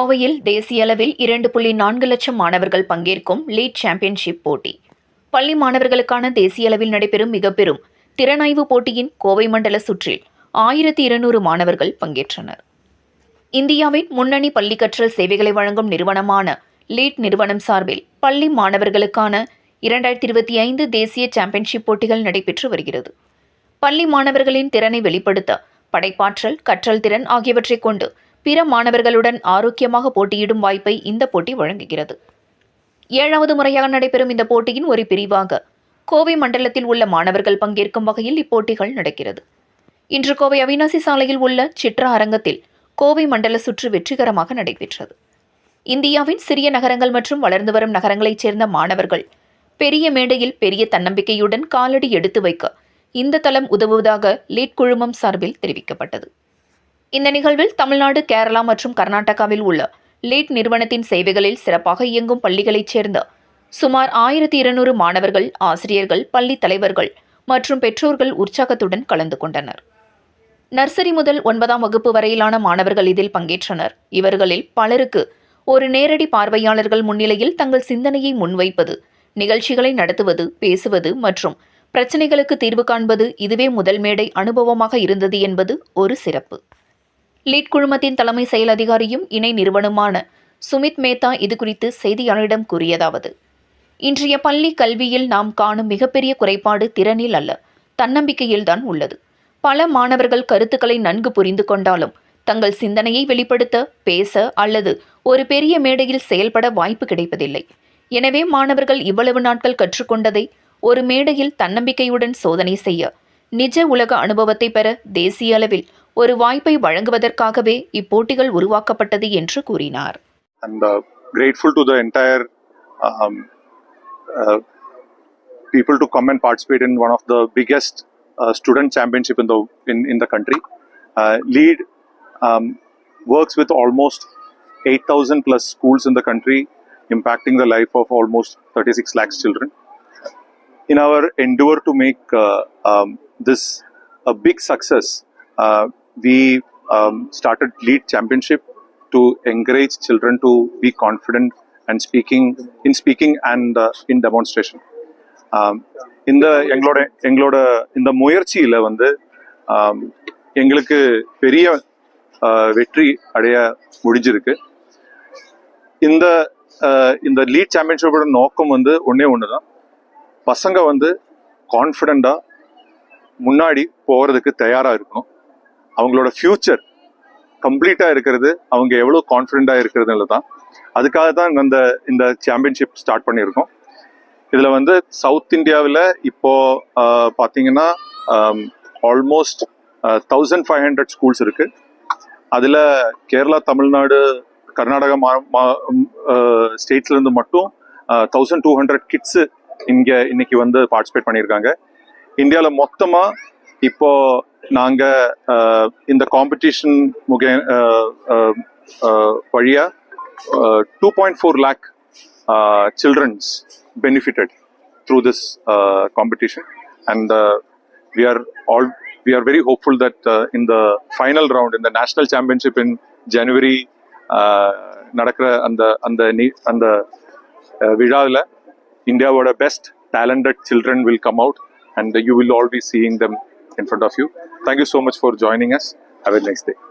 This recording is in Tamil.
கோவையில் தேசிய அளவில் இரண்டு புள்ளி நான்கு லட்சம் மாணவர்கள் பங்கேற்கும் லீட் சாம்பியன்ஷிப் போட்டி. பள்ளி மாணவர்களுக்கான தேசிய அளவில் நடைபெறும் மிக பெரும் திறனாய்வு போட்டியின் கோவை மண்டல சுற்றில் ஆயிரத்தி இருநூறு மாணவர்கள் பங்கேற்றனர். இந்தியாவின் முன்னணி பள்ளி கற்றல் சேவைகளை வழங்கும் நிறுவனமான லீட் நிறுவனம் சார்பில் பள்ளி மாணவர்களுக்கான இரண்டாயிரத்தி இருபத்தி ஐந்து தேசிய சாம்பியன்ஷிப் போட்டிகள் நடைபெற்று வருகிறது. பள்ளி மாணவர்களின் திறனை வெளிப்படுத்த படைப்பாற்றல் கற்றல் திறன் ஆகியவற்றைக் கொண்டு பிற மாணவர்களுடன் ஆரோக்கியமாக போட்டியிடும் வாய்ப்பை இந்த போட்டி வழங்குகிறது. ஏழாவது முறையாக நடைபெறும் இந்த போட்டியின் ஒரு பிரிவாக கோவை மண்டலத்தில் உள்ள மாணவர்கள் பங்கேற்கும் வகையில் இப்போட்டிகள் நடக்கிறது. இன்று கோவை அவினாசி சாலையில் உள்ள சித்ரா அரங்கத்தில் கோவை மண்டல சுற்று வெற்றிகரமாக நடைபெற்றது. இந்தியாவின் சிறிய நகரங்கள் மற்றும் வளர்ந்து வரும் நகரங்களைச் சேர்ந்த மாணவர்கள் பெரிய மேடையில் பெரிய தன்னம்பிக்கையுடன் காலடி எடுத்து வைக்க இந்த தளம் உதவுவதாக லீட் குழுமம் சார்பில் தெரிவிக்கப்பட்டது. இந்த நிகழ்வில் தமிழ்நாடு கேரளா மற்றும் கர்நாடகாவில் உள்ள லீட் நிறுவனத்தின் சேவைகளில் சிறப்பாக இயங்கும் பள்ளிகளைச் சேர்ந்த சுமார் ஆயிரத்தி இருநூறு மாணவர்கள் ஆசிரியர்கள் பள்ளி தலைவர்கள் மற்றும் பெற்றோர்கள் உற்சாகத்துடன் கலந்து கொண்டனர். நர்சரி முதல் ஒன்பதாம் வகுப்பு வரையிலான மாணவர்கள் இதில் பங்கேற்றனர். இவர்களில் பலருக்கு ஒரு நேரடி பார்வையாளர்கள் முன்னிலையில் தங்கள் சிந்தனையை முன்வைப்பது நிகழ்ச்சிகளை நடத்துவது பேசுவது மற்றும் பிரச்சனைகளுக்கு தீர்வு காண்பது இதுவே முதல் மேடை அனுபவமாக இருந்தது என்பது ஒரு சிறப்பு. லீட் குழுமத்தின் தலைமை செயல் அதிகாரியும் இணை நிறுவனமான சுமித் மேத்தா இதுகுறித்து செய்தியாளரிடம் கூறியதாவது இன்றைய பள்ளி கல்வியில் நாம் காணும் மிகப்பெரிய குறைபாடு திறனில் அல்ல தன்னம்பிக்கையில்தான் உள்ளது. பல மாணவர்கள் கருத்துக்களை நன்கு புரிந்து கொண்டாலும் தங்கள் சிந்தனையை வெளிப்படுத்த பேச அல்லது ஒரு பெரிய மேடையில் செயல்பட வாய்ப்பு கிடைப்பதில்லை. எனவே மாணவர்கள் இவ்வளவு நாட்கள் கற்றுக்கொண்டதை ஒரு மேடையில் தன்னம்பிக்கையுடன் சோதனை செய்ய நிஜ உலக அனுபவத்தை பெற தேசிய அளவில் ஒரு வாய்ப்பை வழங்குவதற்காகவே இப்போட்டிகள் உருவாக்கப்பட்டது என்று கூறினார் and uh, grateful to the entire um, uh, people to come and participate in one of the biggest uh, student championship in the in, in the country. Uh, Lead um, works with almost 8,000 plus schools in the country, impacting the life of almost 36 lakhs children. In our endeavor to make uh, um, this a big success, uh, we um, started Lead Championship to encourage children to be confident and speaking in speaking and uh, in demonstration. Um, இந்த எங்களோட எங்களோட இந்த முயற்சியில வந்து um, எங்களுக்கு பெரிய uh, வெற்றி அடைய முடிஞ்சிருக்கு. இந்த இந்த லீட் சாம்பியன்ஷிப்போட நோக்கம் வந்து ஒன்றே ஒன்று தான் பசங்க வந்து கான்ஃபிடண்டா முன்னாடி போகிறதுக்கு தயாராக இருக்கணும். அவங்களோட ஃபியூச்சர் கம்ப்ளீட்டாக இருக்கிறது அவங்க எவ்வளோ கான்ஃபிடென்ட்டாக இருக்கிறதுல தான். அதுக்காக தான் அந்த இந்த சாம்பியன்ஷிப் ஸ்டார்ட் பண்ணியிருக்கோம். இதில் வந்து சவுத் இந்தியாவில் இப்போ பார்த்தீங்கன்னா almost thousand five hundred schools இருக்கு. அதில் கேரளா தமிழ்நாடு கர்நாடகா மா ஸ்டேட்ஸ்லேருந்து மட்டும் தௌசண்ட் டூ ஹண்ட்ரட் கிட்ஸ் இங்கே இன்னைக்கு வந்து பார்ட்டிசிபேட் பண்ணியிருக்காங்க. இந்தியாவில் மொத்தமாக இப்போ நாங்க இந்த காம்படிஷன் முகே வழியா two point four lakh childrens benefited through this competition and we are all we are very hopeful that இந்த ஃபைனல் ரவுண்ட் இந்த நேஷனல் சாம்பியன்ஷிப் இன் ஜனவரி நடக்கிற அந்த அந்த அந்த விழாவில் இந்தியாவோட best talented children will come out and you will all be seeing them in front of you. Thank you so much for joining us. Have a nice day.